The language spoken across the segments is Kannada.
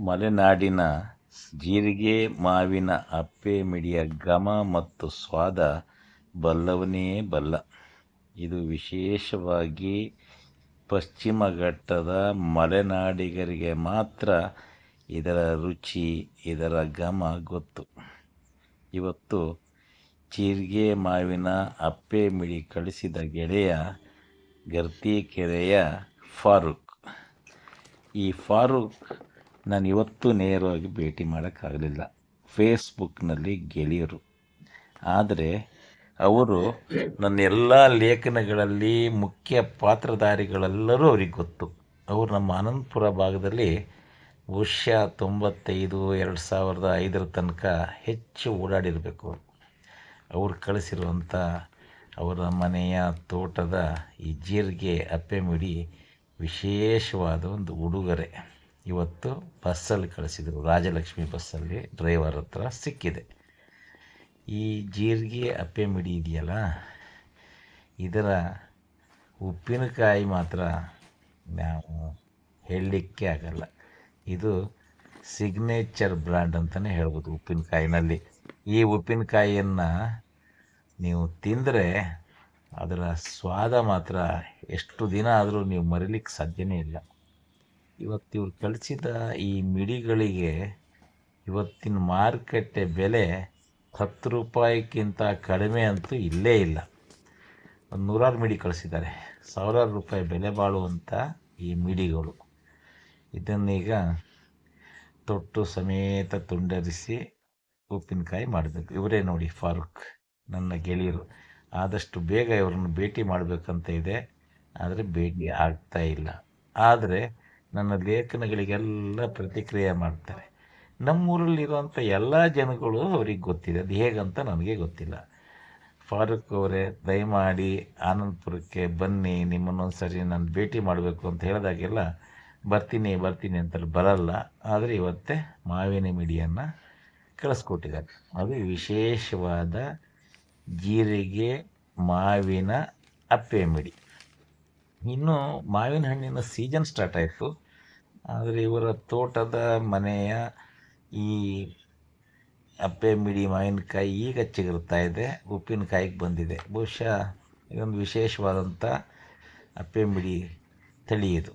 ಮಲೆನಾಡಿನ ಜೀರಿಗೆ, ಮಾವಿನ ಅಪ್ಪೆ, ಮಿಡಿಯ ಘಮ ಮತ್ತು ಸ್ವಾದ ಬಲ್ಲವನೇ ಬಲ್ಲ. ಇದು ವಿಶೇಷವಾಗಿ ಪಶ್ಚಿಮ ಘಟ್ಟದ ಮಲೆನಾಡಿಗರಿಗೆ ಮಾತ್ರ ಇದರ ರುಚಿ, ಇದರ ಘಮ ಗೊತ್ತು. ಇವತ್ತು ಜೀರಿಗೆ, ಮಾವಿನ ಅಪ್ಪೆ, ಮಿಡಿ ಕಳಿಸಿದ ಗೆಳೆಯ ಗರ್ತಿಕೆರೆಯ ಫಾರೂಕ್. ಈ ಫಾರೂಕ್ ನಾನು ಇವತ್ತು ನೇರವಾಗಿ ಭೇಟಿ ಮಾಡೋಕ್ಕಾಗಲಿಲ್ಲ. ಫೇಸ್ಬುಕ್ನಲ್ಲಿ ಗೆಳೆಯರು. ಆದರೆ ಅವರು ನನ್ನ ಎಲ್ಲ ಲೇಖನಗಳಲ್ಲಿ ಮುಖ್ಯ ಪಾತ್ರಧಾರಿಗಳೆಲ್ಲರೂ ಅವ್ರಿಗೆ ಗೊತ್ತು. ಅವರು ನಮ್ಮ ಅನಂತಪುರ ಭಾಗದಲ್ಲಿ ವರ್ಷ ತೊಂಬತ್ತೈದು, ಎರಡು ಸಾವಿರದ ಐದರ ತನಕ ಹೆಚ್ಚು ಓಡಾಡಿರಬೇಕು ಅವರು. ಅವ್ರು ಕಳಿಸಿರುವಂಥ ಅವರ ಮನೆಯ ತೋಟದ ಈ ಜೀರಿಗೆ ಅಪ್ಪೆ ಮಿಡಿ ವಿಶೇಷವಾದ ಒಂದು ಉಡುಗೊರೆ. ಇವತ್ತು ಬಸ್ಸಲ್ಲಿ ಕಳಿಸಿದರು. ರಾಜಲಕ್ಷ್ಮಿ ಬಸ್ಸಲ್ಲಿ ಡ್ರೈವರ್ ಹತ್ರ ಸಿಕ್ಕಿದೆ. ಈ ಜೀರಿಗೆ ಅಪ್ಪೆ ಮಿಡಿ ಇದೆಯಲ್ಲ, ಇದರ ಉಪ್ಪಿನಕಾಯಿ ಮಾತ್ರ ನಾವು ಹೇಳಲಿಕ್ಕೆ ಆಗಲ್ಲ. ಇದು ಸಿಗ್ನೇಚರ್ ಬ್ರ್ಯಾಂಡ್ ಅಂತಲೇ ಹೇಳ್ಬೋದು ಉಪ್ಪಿನಕಾಯಿನಲ್ಲಿ. ಈ ಉಪ್ಪಿನಕಾಯಿಯನ್ನು ನೀವು ತಿಂದರೆ ಅದರ ಸ್ವಾದ ಮಾತ್ರ ಎಷ್ಟು ದಿನ ಆದರೂ ನೀವು ಮರಿಲಿಕ್ಕೆ ಸಾಧ್ಯವೇ ಇಲ್ಲ. ಇವತ್ತು ಇವ್ರು ಕಳಿಸಿದ ಈ ಮಿಡಿಗಳಿಗೆ ಇವತ್ತಿನ ಮಾರುಕಟ್ಟೆ ಬೆಲೆ ಹತ್ತು ರೂಪಾಯಿಗಿಂತ ಕಡಿಮೆ ಅಂತೂ ಇಲ್ಲೇ ಇಲ್ಲ. ಒಂದು ನೂರಾರು ಮಿಡಿ ಕಳಿಸಿದ್ದಾರೆ. ಸಾವಿರಾರು ರೂಪಾಯಿ ಬೆಲೆ ಬಾಳುವಂಥ ಈ ಮಿಡಿಗಳು. ಇದನ್ನೀಗ ತೊಟ್ಟು ಸಮೇತ ತುಂಡರಿಸಿ ಉಪ್ಪಿನಕಾಯಿ ಮಾಡಬೇಕು. ಇವರೇ ನೋಡಿ ಫಾರೂಕ್, ನನ್ನ ಗೆಳೆಯರು. ಆದಷ್ಟು ಬೇಗ ಇವರನ್ನು ಭೇಟಿ ಮಾಡಬೇಕಂತ ಇದೆ. ಆದರೆ ಭೇಟಿ ಆಗ್ತಾ ಇಲ್ಲ. ಆದರೆ ನನ್ನ ಲೇಖನಗಳಿಗೆಲ್ಲ ಪ್ರತಿಕ್ರಿಯೆ ಮಾಡ್ತಾರೆ. ನಮ್ಮೂರಲ್ಲಿರುವಂಥ ಎಲ್ಲ ಜನಗಳು ಅವ್ರಿಗೆ ಗೊತ್ತಿದೆ. ಅದು ಹೇಗಂತ ನನಗೆ ಗೊತ್ತಿಲ್ಲ. ಫಾರೂಕ್ ಅವರೇ, ದಯಮಾಡಿ ಆನಂದಪುರಕ್ಕೆ ಬನ್ನಿ ನಿಮ್ಮನ್ನೊಂದು ಸರಿ ನಾನು ಭೇಟಿ ಮಾಡಬೇಕು ಅಂತ ಹೇಳಿದಾಗೆಲ್ಲ ಬರ್ತೀನಿ ಬರ್ತೀನಿ ಅಂತ ಬರಲ್ಲ. ಆದರೆ ಇವತ್ತೇ ಮಾವಿನ ಮಿಡಿಯನ್ನು ಕಳಿಸ್ಕೊಟ್ಟಿದ್ದಾರೆ. ಅದು ವಿಶೇಷವಾದ ಜೀರಿಗೆ ಮಾವಿನ ಅಪ್ಪೆ ಮಿಡಿ. ಇನ್ನು ಮಾವಿನ ಹಣ್ಣಿನ ಸೀಸನ್ ಸ್ಟಾರ್ಟ್ ಆಯಿತು. ಆದರೆ ಇವರ ತೋಟದ ಮನೆಯ ಈ ಅಪ್ಪೆ, ಮಿಡಿ, ಮಾವಿನಕಾಯಿ ಈಗ ಚಿಗುರ್ತಾ ಇದೆ. ಉಪ್ಪಿನಕಾಯಿಗೆ ಬಂದಿದೆ. ಬಹುಶಃ ಇದೊಂದು ವಿಶೇಷವಾದಂಥ ಅಪ್ಪೆ, ಮಿಡಿ ತಳಿ ಇದು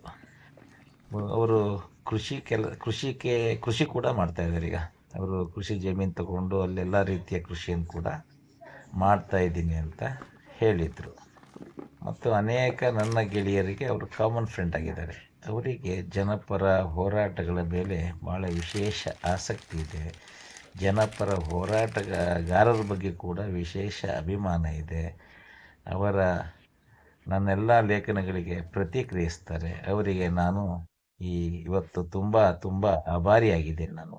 ಅವರು ಕೃಷಿ ಕೆಲ ಕೃಷಿಗೆ ಕೃಷಿ ಕೂಡ ಮಾಡ್ತಾಯಿದ್ದಾರೆ ಈಗ. ಅವರು ಕೃಷಿ ಜಮೀನು ತಗೊಂಡು ಅಲ್ಲೆಲ್ಲ ರೀತಿಯ ಕೃಷಿಯನ್ನು ಕೂಡ ಮಾಡ್ತಾ ಇದ್ದೀನಿ ಅಂತ ಹೇಳಿದರು. ಮತ್ತು ಅನೇಕ ನನ್ನ ಗೆಳೆಯರಿಗೆ ಅವರು ಕಾಮನ್ ಫ್ರೆಂಡ್ ಆಗಿದ್ದಾರೆ. ಅವರಿಗೆ ಜನಪರ ಹೋರಾಟಗಳ ಮೇಲೆ ಭಾಳ ವಿಶೇಷ ಆಸಕ್ತಿ ಇದೆ. ಜನಪರ ಹೋರಾಟಗಾರರ ಬಗ್ಗೆ ಕೂಡ ವಿಶೇಷ ಅಭಿಮಾನ ಇದೆ. ಅವರ ನನ್ನೆಲ್ಲ ಲೇಖನಗಳಿಗೆ ಪ್ರತಿಕ್ರಿಯಿಸ್ತಾರೆ. ಅವರಿಗೆ ನಾನು ಈ ಇವತ್ತು ತುಂಬ ತುಂಬ ಆಭಾರಿಯಾಗಿದ್ದೇನೆ ನಾನು.